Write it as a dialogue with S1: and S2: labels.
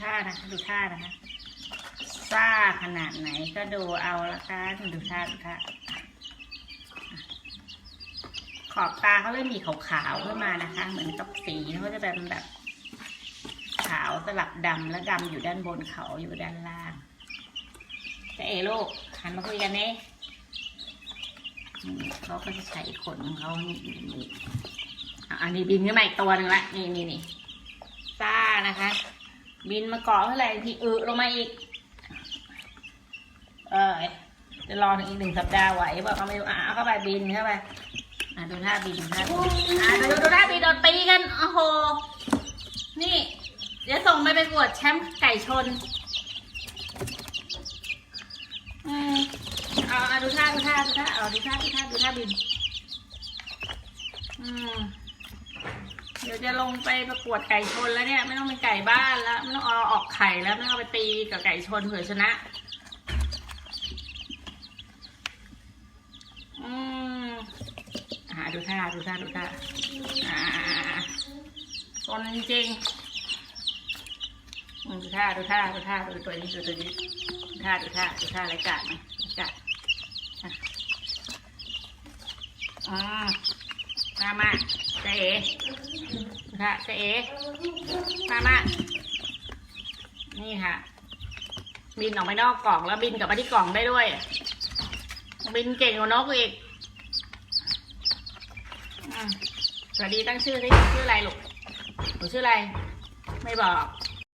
S1: ท่านะคะดูท่านะคะซ่าขนาดไหนก็ดูเอาละกันดูท่าดูท่าขอบตาเขาเริ่มมีขาวๆขึ้นมานะคะ เหมือนกับสีเขาจะเป็นแบบ ขาวสลับดำแล้วดำอยู่ด้านบนเขาอยู่ด้านล่างจะเอลูกหันมาคุยกันเนี่ยเขาก็จะใช้ขนของเขานี่นี่อันนี้บินขึ้นมาอีกตัวหนึ่งละนี่นี่นี่ซ่านะคะ บินมาเกาะเท่าไหร่ทีอึลงมาอีก เออจะรออีกหนึ่งสัปดาห์ไหวบอกเขาไม่รู้อะเอาเข้าไปบินเข้าไปอะดูท่าบินดูท่าบินอะดูดูท่าบินโดนตีกันโอ้โห นี่ เดี๋ยวส่งไปประกวดแชมป์ไก่ชนเอาเอาดูท่าดูท่าดูท่าเอาดูท่าดูท่าดูท่าบิน อืม ดี๋ยวจะลงไปประกวดไก่ชนแล้วเนี่ย ไม่ต้องเป็นไก่บ้านแล้ว ไม่ต้องเอาออกไข่แล้วไม่ต้องไปตีกับไก่ชนเผื่อชนะ อืมอ่าดูท่าดูท่าดูท่าอ่าชนจริงอืมดูท่าดูท่าดูท่าดูตัวนี้ดูตัวนี้ดูท่าดูท่าดูท่ารายการไหมรายการอะอื มามาเจ๊เอค่ะเจ๊เอ๋มามานี่ค่ะ บินออกไปนอกกล่องแล้วบินกลับมาที่กล่องได้ด้วย บินเก่งกว่านกอีกสวัสดีตั้งชื่อได้ชื่ออะไรลูกหนูชื่ออะไร ไม่บอก